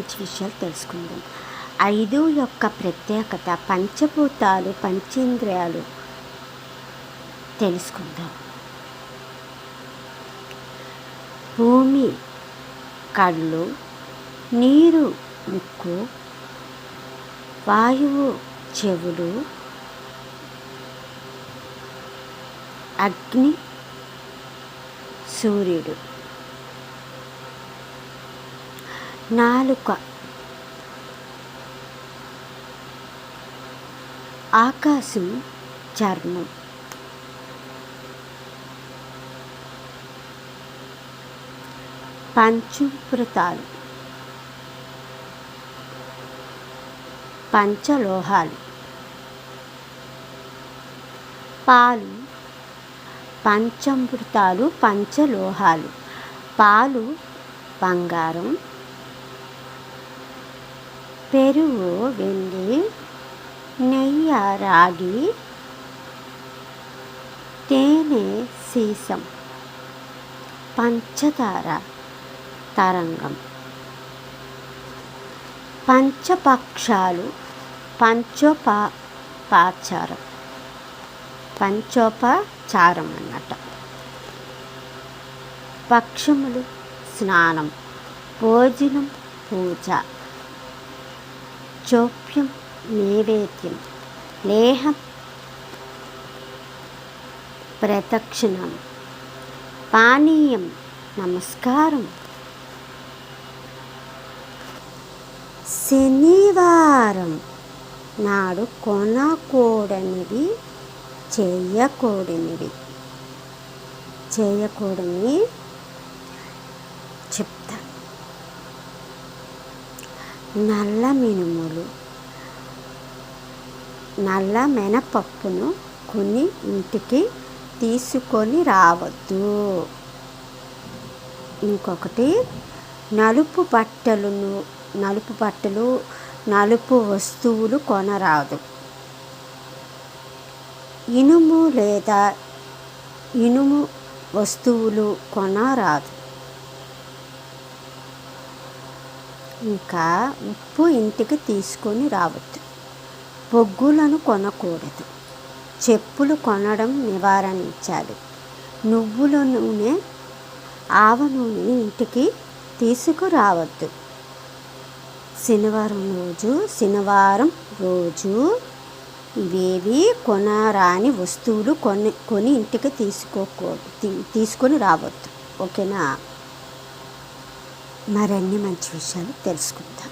మంచి విషయాలు తెలుసుకుందాం. ఐదు యొక్క ప్రత్యేకత పంచభూతాలు పంచేంద్రియాలు తెలుసుకుందాం. భూమి కళ్ళు నీరు ముక్కు వాయువు చెవులు అగ్ని సూర్యుడు. నాలుక. ఆకాశం చర్మం. పంచుమృతాలు పంచలోహాలు. పాలు. పంచమృతాలు పంచలోహాలు. పాలు బంగారం. పెరుగు వెండి నెయ్యి రాగి తేనె సీసం పంచదార తరంగం. పంచపక్షాలు పంచోపాచారం. పంచోపచారం అన్నట పక్షములు స్నానం భోజనం పూజ. జోప్యం నైవేద్యం లేహం ప్రదక్షిణం పానీయం నమస్కారం శనివారం నాడు కొనకూడనివి చేయకూడనివి చేయకూడని నల్ల మినుములు నల్ల మినపప్పును కొని ఇంటికి తీసుకొని రావద్దు. ఇంకొకటి నలుపు బట్టలను నలుపు బట్టలు నలుపు వస్తువులు కొనరాదు. ఇనుము లేదా ఇనుము వస్తువులు కొనరాదు. ఇంకా ఉప్పు ఇంటికి తీసుకొని రావద్దు. బొగ్గులను కొనకూడదు. చెప్పులు కొనడం నివారించాలి నువ్వుల నూనె ఆవ నూనె ఇంటికి తీసుకురావద్దు. శనివారం రోజు శనివారం రోజు ఇవేవి కొనరాని వస్తువులు కొని కొని ఇంటికి తీసుకోకూడదు తీసుకొని రావద్దు. ఓకేనా? మరిన్ని మంచి విషయాలు తెలుసుకుందాం.